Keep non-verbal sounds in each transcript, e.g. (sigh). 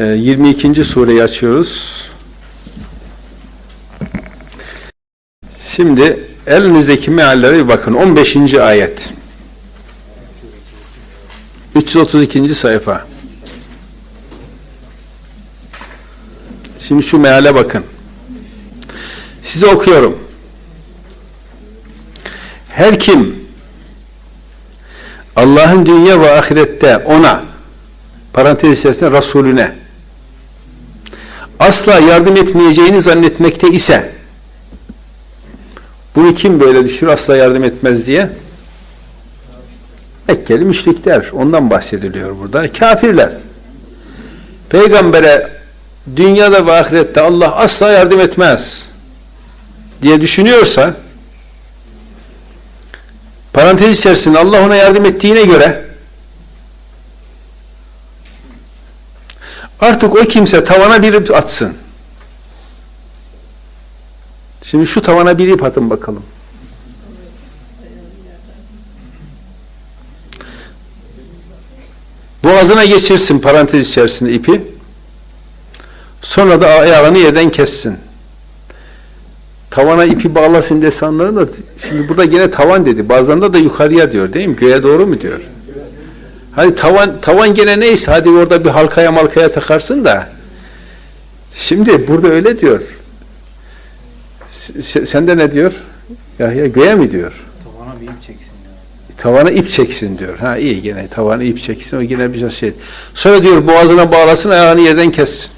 Ee, 22. sureyi açıyoruz. Şimdi elinizdeki meallere bir bakın. 15. ayet. 332. sayfa. Şimdi şu meale bakın. Size okuyorum. Her kim Allah'ın dünya ve ahirette ona parantez içerisinde Resulüne asla yardım etmeyeceğini zannetmekte ise bunu kim böyle düşünür asla yardım etmez diye? Mekkeli müşrikler. Ondan bahsediliyor burada. Kafirler. Peygambere dünyada ve ahirette Allah asla yardım etmez diye düşünüyorsa parantez içerisinde Allah ona yardım ettiğine göre artık o kimse tavana bir ip atsın. Şimdi şu tavana bir ip atın bakalım. Boğazına geçirsin parantez içerisinde ipi. Sonra da ayağını yerden kessin. Tavana ipi bağlasın desanların da şimdi burada gene tavan dedi. Bazılarında da yukarıya diyor değil mi? Göğe doğru mu diyor? Hani tavan tavan gene neyse hadi orada bir halkaya malkaya takarsın da şimdi burada öyle diyor. S- Sende ne diyor? Ya, ya göğe mi diyor? Tavana bir ip çeksin ya. Tavana ip çeksin diyor. Ha iyi gene tavana ip çeksin o yine bir şey. Sonra diyor boğazına bağlasın ayağını yerden kessin.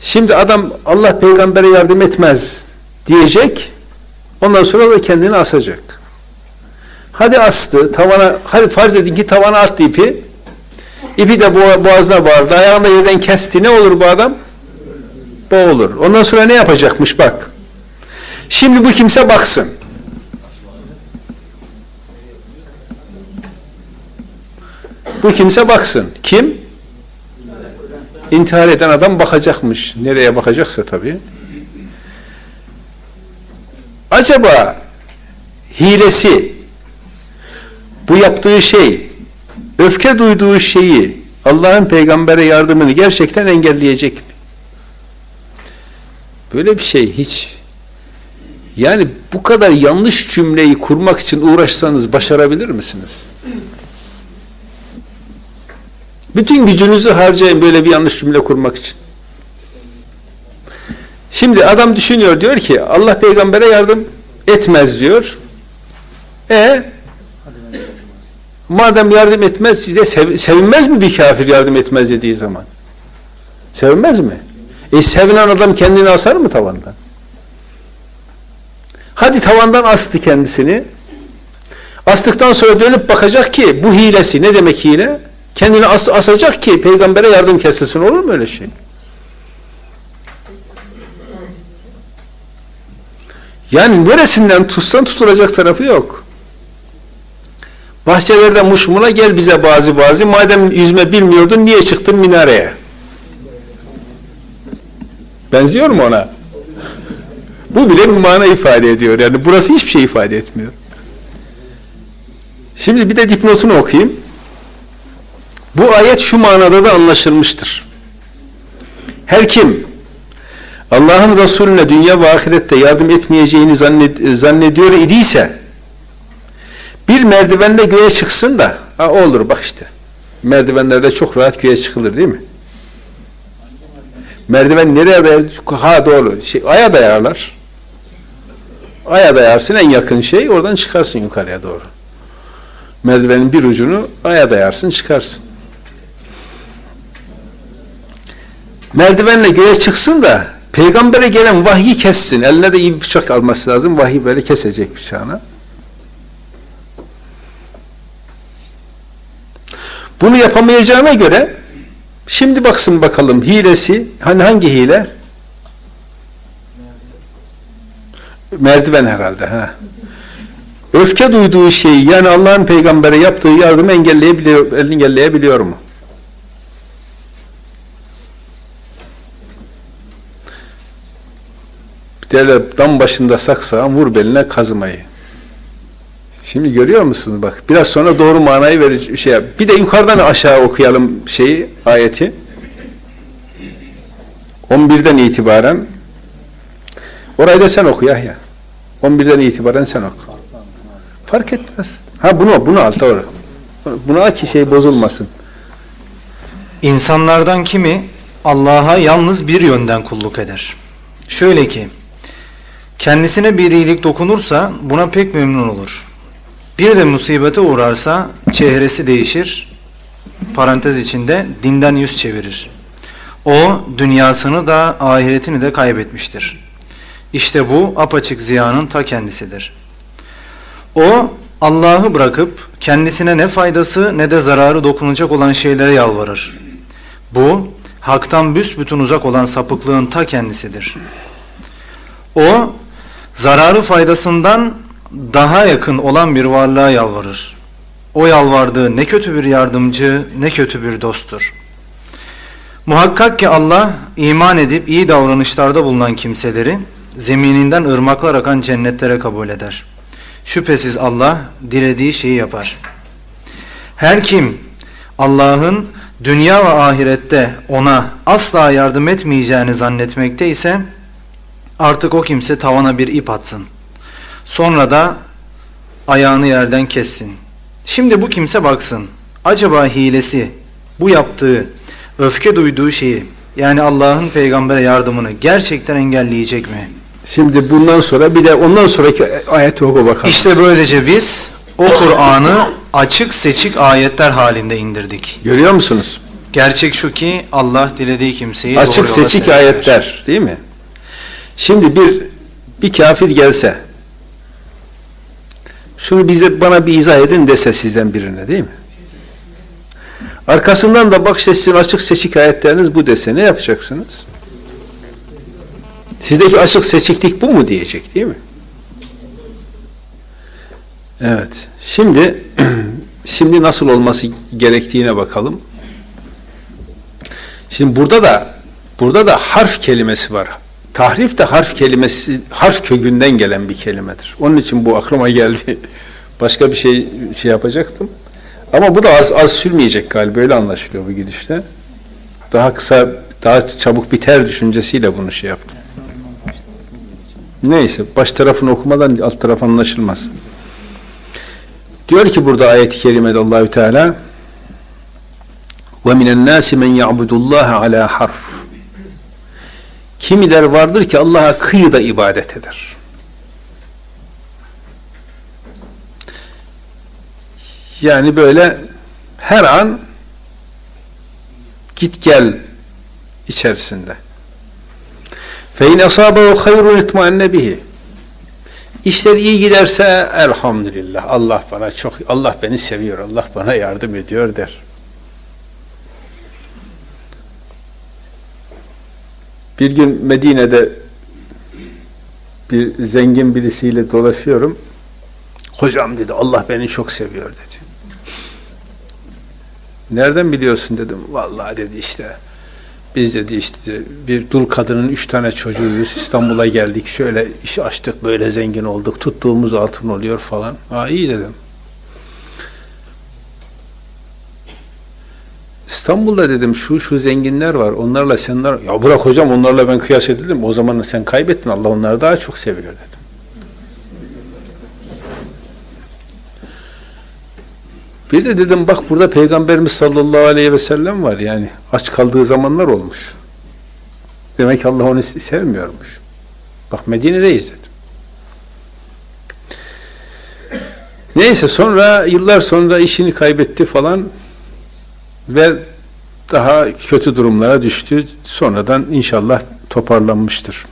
Şimdi adam Allah peygambere yardım etmez diyecek. Ondan sonra da kendini asacak. Hadi astı tavana hadi farz edin ki tavana attı ipi. İpi de boğa- boğazına bağladı. Ayağını yerden kesti. Ne olur bu adam? Boğulur. Ondan sonra ne yapacakmış bak. Şimdi bu kimse baksın. Bu kimse baksın. Kim? İntihar eden adam bakacakmış. Nereye bakacaksa tabii. Acaba hilesi bu yaptığı şey öfke duyduğu şeyi Allah'ın peygambere yardımını gerçekten engelleyecek mi? Böyle bir şey hiç yani bu kadar yanlış cümleyi kurmak için uğraşsanız başarabilir misiniz? Bütün gücünüzü harcayın böyle bir yanlış cümle kurmak için. Şimdi adam düşünüyor diyor ki Allah peygambere yardım etmez diyor. E Hadi ben de yapmaz. Madem yardım etmez de sev- sevinmez mi bir kafir yardım etmez dediği zaman? Sevinmez mi? E sevinen adam kendini asar mı tavandan? Hadi tavandan astı kendisini. Astıktan sonra dönüp bakacak ki bu hilesi ne demek hile? Kendini as asacak ki peygambere yardım kesilsin olur mu öyle şey? Yani neresinden tutsan tutulacak tarafı yok. Bahçelerde muşmula gel bize bazı bazı. Madem yüzme bilmiyordun niye çıktın minareye? Benziyor mu ona? Bu bile bir mana ifade ediyor. Yani burası hiçbir şey ifade etmiyor. Şimdi bir de dipnotunu okuyayım. Bu ayet şu manada da anlaşılmıştır. Her kim Allah'ın Resulüne dünya ve ahirette yardım etmeyeceğini zannediyor idiyse bir merdivenle göğe çıksın da ha, olur bak işte. Merdivenlerde çok rahat göğe çıkılır değil mi? Merdiven nereye dayar? Ha doğru. Şey, aya dayarlar. Aya dayarsın en yakın şey oradan çıkarsın yukarıya doğru. Merdivenin bir ucunu aya dayarsın çıkarsın. Merdivenle göğe çıksın da peygambere gelen vahyi kessin. Eline de iyi bir bıçak alması lazım. Vahiy böyle kesecek bıçağını. Bunu yapamayacağına göre şimdi baksın bakalım hilesi hani hangi hile? Merdiven herhalde ha. Öfke duyduğu şeyi yani Allah'ın peygambere yaptığı yardımı engelleyebiliyor, engelleyebiliyor mu? Derler dam başında saksağı vur beline kazmayı. Şimdi görüyor musunuz bak biraz sonra doğru manayı verecek şey. Bir de yukarıdan aşağı okuyalım şeyi ayeti. 11'den itibaren orayı da sen oku Yahya. 11'den itibaren sen oku. Fark etmez. Ha bunu bunu al doğru. Bunu al ki şey bozulmasın. İnsanlardan kimi Allah'a yalnız bir yönden kulluk eder. Şöyle ki, kendisine bir iyilik dokunursa buna pek memnun olur. Bir de musibete uğrarsa çehresi değişir, parantez içinde dinden yüz çevirir. O dünyasını da ahiretini de kaybetmiştir. İşte bu apaçık ziyanın ta kendisidir. O Allah'ı bırakıp kendisine ne faydası ne de zararı dokunacak olan şeylere yalvarır. Bu haktan büsbütün uzak olan sapıklığın ta kendisidir. O zararı faydasından daha yakın olan bir varlığa yalvarır. O yalvardığı ne kötü bir yardımcı ne kötü bir dosttur. Muhakkak ki Allah iman edip iyi davranışlarda bulunan kimseleri zemininden ırmaklar akan cennetlere kabul eder. Şüphesiz Allah dilediği şeyi yapar. Her kim Allah'ın dünya ve ahirette ona asla yardım etmeyeceğini zannetmekte ise artık o kimse tavana bir ip atsın. Sonra da ayağını yerden kessin. Şimdi bu kimse baksın. Acaba hilesi, bu yaptığı, öfke duyduğu şeyi yani Allah'ın peygambere yardımını gerçekten engelleyecek mi? Şimdi bundan sonra bir de ondan sonraki ayet oku bakalım. İşte böylece biz o Kur'an'ı açık seçik ayetler halinde indirdik. Görüyor musunuz? Gerçek şu ki Allah dilediği kimseyi Açık seçik ayetler değil mi? Şimdi bir bir kafir gelse şunu bize bana bir izah edin dese sizden birine değil mi? Arkasından da bak işte sizin açık seçik ayetleriniz bu dese ne yapacaksınız? Sizdeki açık seçiklik bu mu diyecek değil mi? Evet. Şimdi (clears throat) şimdi nasıl olması gerektiğine bakalım. Şimdi burada da burada da harf kelimesi var. Tahrif de harf kelimesi harf kökünden gelen bir kelimedir. Onun için bu aklıma (laughs) geldi. Başka bir şey şey yapacaktım. Ama bu da az az sürmeyecek galiba öyle anlaşılıyor bu gidişte. Daha kısa daha çabuk biter düşüncesiyle bunu şey yaptım. Neyse baş tarafını okumadan alt taraf anlaşılmaz. Diyor ki burada ayet-i kerimede Allahü Teala ve minen nasi men ya'budullaha ala harf. Kimiler vardır ki Allah'a kıyıda ibadet eder. Yani böyle her an git gel içerisinde. İn asabehu hayrun itmaenne bihi. İşler iyi giderse elhamdülillah Allah bana çok Allah beni seviyor. Allah bana yardım ediyor der. Bir gün Medine'de bir zengin birisiyle dolaşıyorum. Hocam dedi Allah beni çok seviyor dedi. Nereden biliyorsun dedim. Vallahi dedi işte biz dedi işte bir dul kadının üç tane çocuğuyuz. İstanbul'a geldik. Şöyle iş açtık. Böyle zengin olduk. Tuttuğumuz altın oluyor falan. Ha iyi dedim. İstanbul'da dedim şu şu zenginler var. Onlarla senler ya bırak hocam onlarla ben kıyas edildim. O zaman sen kaybettin. Allah onları daha çok seviyor dedim. Bir de dedim bak burada Peygamberimiz sallallahu aleyhi ve sellem var yani aç kaldığı zamanlar olmuş. Demek Allah onu sevmiyormuş. Bak Medine'deyiz dedim. Neyse sonra yıllar sonra işini kaybetti falan ve daha kötü durumlara düştü. Sonradan inşallah toparlanmıştır.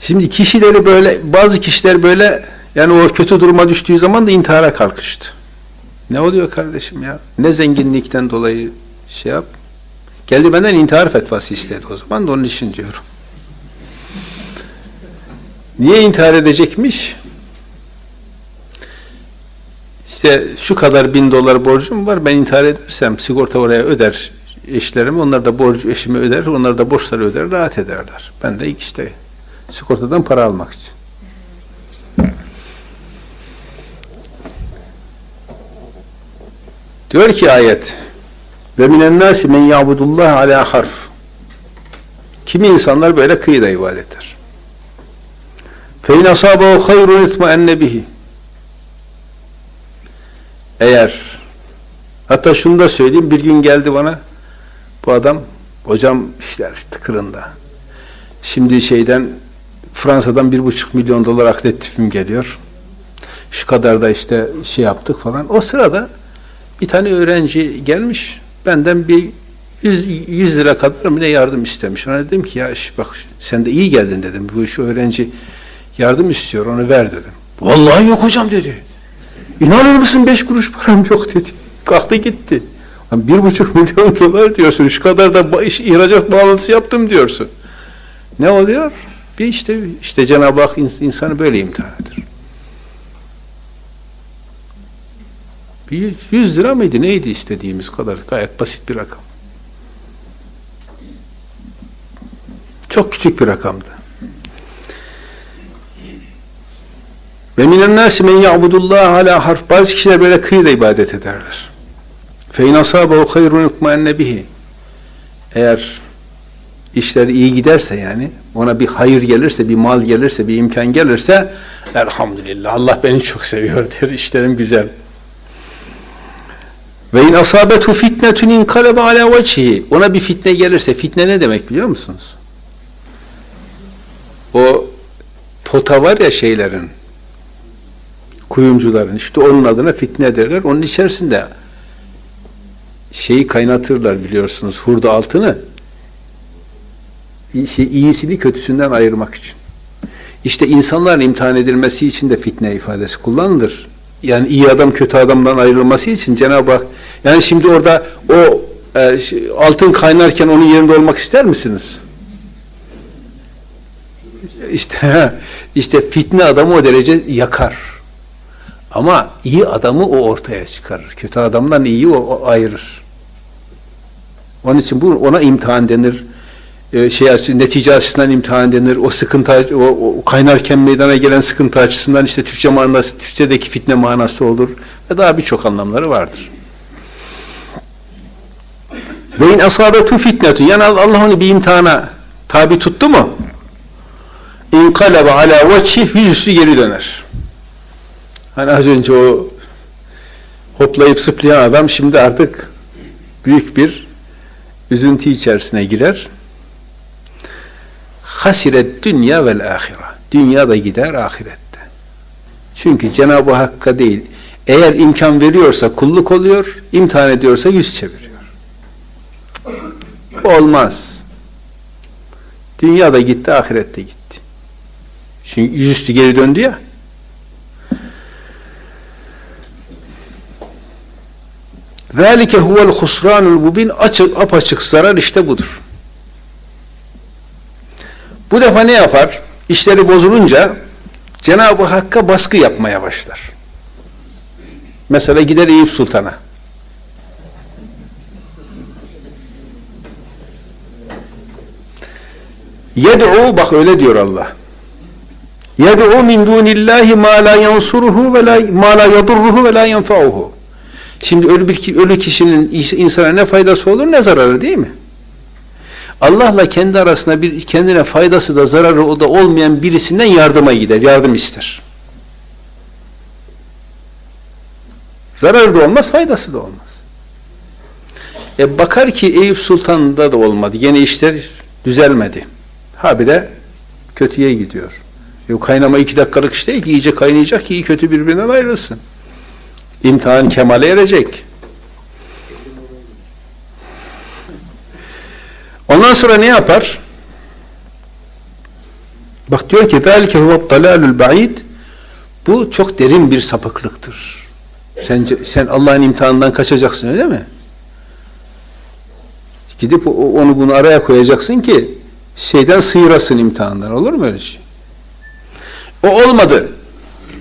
Şimdi kişileri böyle bazı kişiler böyle yani o kötü duruma düştüğü zaman da intihara kalkıştı. Ne oluyor kardeşim ya? Ne zenginlikten dolayı şey yap? Geldi benden intihar fetvası istedi o zaman da onun için diyorum. Niye intihar edecekmiş? işte şu kadar bin dolar borcum var ben intihar edersem sigorta oraya öder eşlerim onlar da borcu eşimi öder onlar da borçları öder rahat ederler. Ben de ilk işte sigortadan para almak için. Diyor ki ayet ve minen nasi men yabudullah ala harf kimi insanlar böyle kıyıda ibadet eder. Fe in asabahu hayrun itmaenne bihi eğer hatta şunu da söyleyeyim bir gün geldi bana bu adam hocam işler tıkırında. Şimdi şeyden Fransa'dan bir buçuk milyon dolar akredtifim geliyor. Şu kadar da işte şey yaptık falan. O sırada bir tane öğrenci gelmiş benden bir 100, 100 lira kadar mı ne yardım istemiş. Ona dedim ki ya bak sen de iyi geldin dedim. Bu şu öğrenci yardım istiyor onu ver dedim. Vallahi yok hocam dedi. İnanır mısın beş kuruş param yok dedi. Kalktı gitti. Lan bir buçuk milyon dolar diyorsun. Şu kadar da iş, ihracat bağlantısı yaptım diyorsun. Ne oluyor? Bir işte işte Cenab-ı Hak ins- insanı böyle imtihan eder. Bir 100 lira mıydı? Neydi istediğimiz kadar? Gayet basit bir rakam. Çok küçük bir rakamdı. Ve minen nâsi men ya'budullah ala harf. Bazı kişiler böyle kıyıda ibadet ederler. Fe in asâbehu hayrun itmaenne bihi. Eğer işleri iyi giderse yani, ona bir hayır gelirse, bir mal gelirse, bir imkan gelirse, elhamdülillah Allah beni çok seviyor der, işlerim güzel. Ve in asabetu fitnetun inkalebe ala vecihi. Ona bir fitne gelirse, fitne ne demek biliyor musunuz? O pota var ya şeylerin, kuyumcuların, işte onun adına fitne derler. Onun içerisinde şeyi kaynatırlar biliyorsunuz, hurda altını. İyi- iyisini kötüsünden ayırmak için. İşte insanların imtihan edilmesi için de fitne ifadesi kullanılır. Yani iyi adam kötü adamdan ayrılması için Cenab-ı Hak yani şimdi orada o e, şey, altın kaynarken onun yerinde olmak ister misiniz? İşte (laughs) işte fitne adamı o derece yakar. Ama iyi adamı o ortaya çıkarır. Kötü adamdan iyiyi o, o ayırır. Onun için bu ona imtihan denir. Ee, şey netice açısından imtihan denir. O sıkıntı o, o kaynarken meydana gelen sıkıntı açısından işte Türkçe manası, Türkçedeki fitne manası olur ve daha birçok anlamları vardır. Ve in asabetu fitnetun. Yani Allah onu bir imtihana tabi tuttu mu? İnkalebe ala vecih yüzüstü geri döner. Hani az önce o hoplayıp zıplayan adam şimdi artık büyük bir üzüntü içerisine girer. Hasiret dünya vel ahira. Dünya da gider ahirette. Çünkü Cenab-ı Hakk'a değil, eğer imkan veriyorsa kulluk oluyor, imtihan ediyorsa yüz çeviriyor. Olmaz. Dünya da gitti, ahirette gitti. Şimdi yüzüstü geri döndü ya. Zalike huvel husranul mubin açık apaçık zarar işte budur. Bu defa ne yapar? İşleri bozulunca Cenab-ı Hakk'a baskı yapmaya başlar. Mesela gider Eyüp Sultan'a. Yed'u bak öyle diyor Allah. Yed'u min dunillahi ma la yansuruhu ve la ma la yadurruhu ve la yenfa'uhu. Şimdi ölü bir ölü kişinin insana ne faydası olur ne zararı değil mi? Allah'la kendi arasında bir kendine faydası da zararı da olmayan birisinden yardıma gider, yardım ister. Zararı da olmaz, faydası da olmaz. E bakar ki Eyüp Sultan'da da olmadı. Yine işler düzelmedi. Habire kötüye gidiyor. E, kaynama iki dakikalık iş değil ki iyice kaynayacak ki iyi kötü birbirinden ayrılsın İmtihan kemale erecek. Ondan sonra ne yapar? Bak diyor ki ذَلْكَ هُوَ الطَّلَالُ الْبَعِيدِ Bu çok derin bir sapıklıktır. Sen, sen Allah'ın imtihanından kaçacaksın öyle mi? Gidip onu bunu araya koyacaksın ki şeyden sıyırasın imtihandan. Olur mu öyle şey? O olmadı.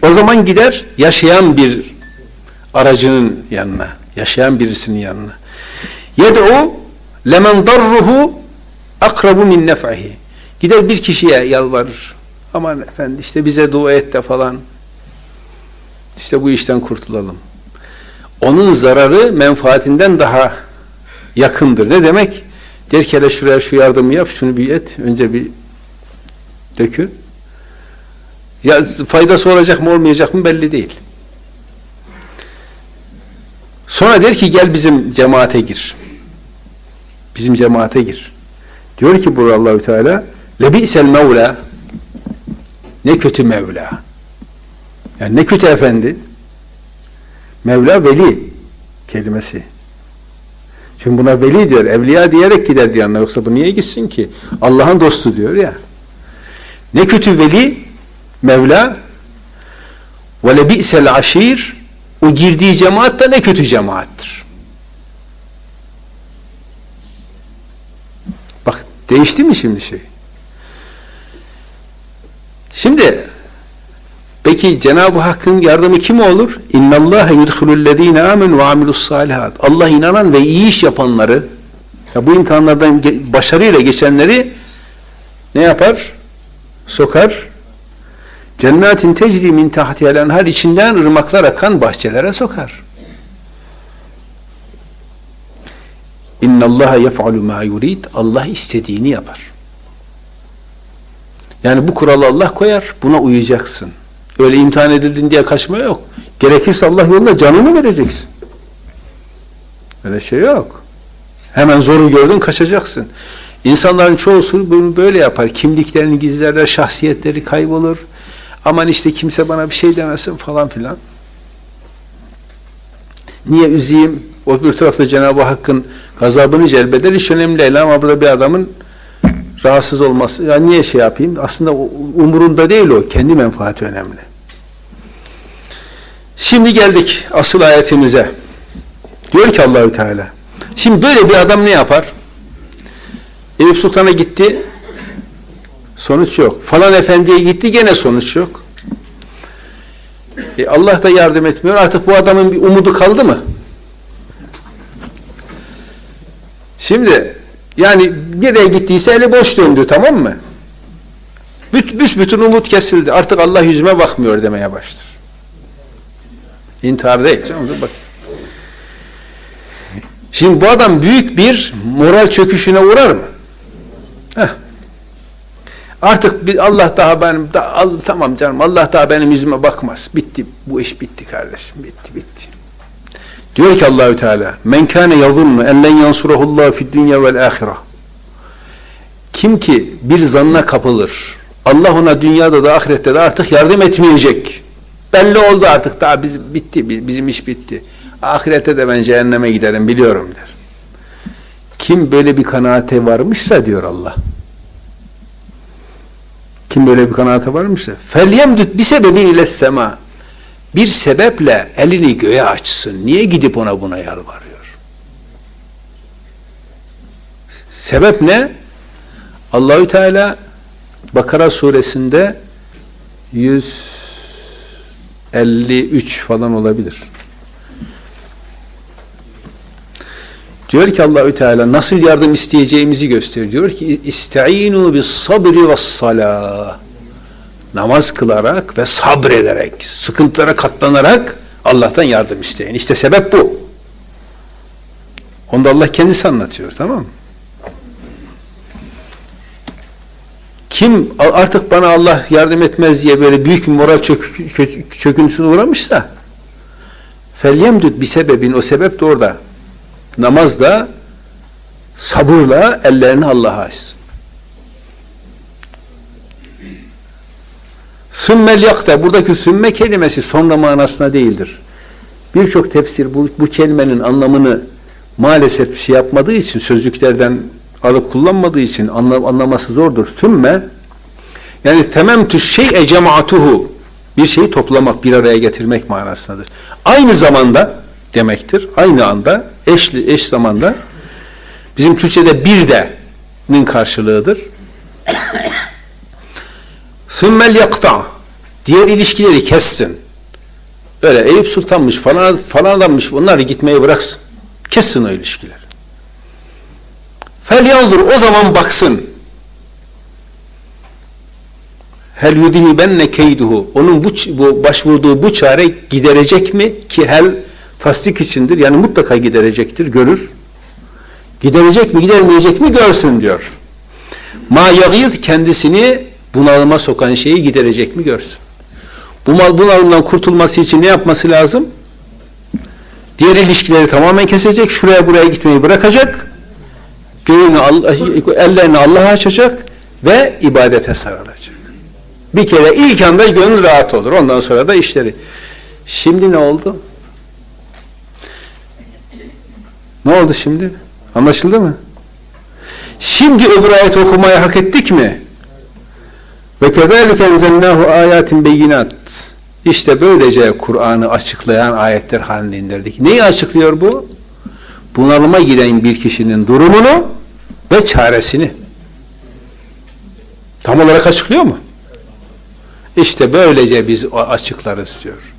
O zaman gider yaşayan bir aracının yanına, yaşayan birisinin yanına. Yed'u lemen darruhu akrabu min nef'ihi. Gider bir kişiye yalvarır. Aman efendi işte bize dua et de falan. İşte bu işten kurtulalım. Onun zararı menfaatinden daha yakındır. Ne demek? Der ki şuraya şu yardımı yap, şunu bir et, önce bir dökün. Ya faydası olacak mı olmayacak mı belli değil. Sonra der ki gel bizim cemaate gir. Bizim cemaate gir. Diyor ki burada Allahü Teala lebi'sel mevla ne kötü Mevla. Yani ne kötü efendi. Mevla veli kelimesi. Çünkü buna veli diyor, evliya diyerek gider diyenler. Yoksa bu niye gitsin ki? Allah'ın dostu diyor ya. Ne kötü veli, Mevla ve lebi'sel aşir o girdiği cemaat da ne kötü cemaattir. Bak değişti mi şimdi şey? Şimdi peki Cenab-ı Hakk'ın yardımı kim olur? İnna Allah yudhulullezine amen ve amilus salihat. Allah inanan ve iyi iş yapanları ya bu imtihanlardan başarıyla geçenleri ne yapar? Sokar. Cennetin tecri min tahtihal enhar içinden ırmaklar akan bahçelere sokar. İnna Allah yef'alu ma yurid. Allah istediğini yapar. Yani bu kuralı Allah koyar. Buna uyacaksın. Öyle imtihan edildin diye kaçma yok. Gerekirse Allah yolunda canını vereceksin. Öyle şey yok. Hemen zoru gördün kaçacaksın. İnsanların çoğusu bunu böyle yapar. Kimliklerini gizlerler, şahsiyetleri kaybolur. Aman işte kimse bana bir şey demesin falan filan. Niye üzeyim? O bir tarafta Cenab-ı Hakk'ın gazabını celbeder. Hiç önemli değil ama burada bir adamın rahatsız olması. Ya niye şey yapayım? Aslında umurunda değil o. Kendi menfaati önemli. Şimdi geldik asıl ayetimize. Diyor ki Allahü Teala. Şimdi böyle bir adam ne yapar? Eyüp Sultan'a gitti. Sonuç yok. Falan efendiye gitti gene sonuç yok. E Allah da yardım etmiyor. Artık bu adamın bir umudu kaldı mı? Şimdi yani nereye gittiyse eli boş döndü tamam mı? Büt, büsbütün umut kesildi. Artık Allah yüzüme bakmıyor demeye başlar. İntihar değil. Canım, bak. Şimdi bu adam büyük bir moral çöküşüne uğrar mı? Artık bir Allah daha benim da, al, tamam canım Allah daha benim yüzüme bakmaz. Bitti. Bu iş bitti kardeşim. Bitti bitti. Diyor ki Allahü Teala: "Men kana yazunnu en len yansurahullah fid dunya vel ahire." Kim ki bir zanna kapılır. Allah ona dünyada da ahirette de artık yardım etmeyecek. Belli oldu artık daha biz bitti. bi- Bizim iş bitti. Ahirette de ben cehenneme giderim biliyorum der. Kim böyle bir kanaate varmışsa diyor Allah. Kim böyle bir kanaate varmışsa felyemdüt bir sebebin ile sema bir sebeple elini göğe açsın. Niye gidip ona buna yalvarıyor? Sebep ne? Allahü Teala Bakara suresinde 153 falan olabilir. Diyor ki Allahü Teala nasıl yardım isteyeceğimizi gösteriyor. Diyor ki istaînu bis sabri ve salah. Namaz kılarak ve sabrederek, sıkıntılara katlanarak Allah'tan yardım isteyin. İşte sebep bu. Onu da Allah kendisi anlatıyor, tamam mı? Kim artık bana Allah yardım etmez diye böyle büyük bir moral çök, çöküntüsüne uğramışsa felyemdüt bir sebebin o sebep de orada. Namazda sabırla ellerini Allah'a açsın. Sümmel yakta buradaki sümme kelimesi sonra manasına değildir. Birçok tefsir bu, bu kelimenin anlamını maalesef şey yapmadığı için sözlüklerden alıp kullanmadığı için anla, anlaması zordur. Sümme yani tememtü şey'e cemaatuhu bir şeyi toplamak, bir araya getirmek manasındadır. Aynı zamanda demektir. Aynı anda, eşli, eş zamanda bizim Türkçe'de bir de'nin karşılığıdır. (coughs) Sümmel yakta diğer ilişkileri kessin. Öyle Eyüp Sultan'mış falan falan adammış bunlar gitmeyi bıraksın. Kessin o ilişkileri. Fel yandur o zaman baksın. Hel yudihi benne keyduhu. Onun bu, bu başvurduğu bu çare giderecek mi? Ki hel tasdik içindir. Yani mutlaka giderecektir. Görür. Giderecek mi gidermeyecek mi görsün diyor. Ma yagid kendisini bunalıma sokan şeyi giderecek mi görsün. Bu mal bunalımdan kurtulması için ne yapması lazım? Diğer ilişkileri tamamen kesecek, şuraya buraya gitmeyi bırakacak, göğünü ellerini Allah'a açacak ve ibadete sarılacak. Bir kere ilk anda gönül rahat olur. Ondan sonra da işleri. Şimdi ne oldu? Ne oldu şimdi? Anlaşıldı mı? Şimdi öbür ayet okumayı hak ettik mi? Ve kezalike enzelnahu ayatin beyinat. İşte böylece Kur'an'ı açıklayan ayetler halinde indirdik. Neyi açıklıyor bu? Bunalıma giren bir kişinin durumunu ve çaresini. Tam olarak açıklıyor mu? İşte böylece biz açıklarız diyor.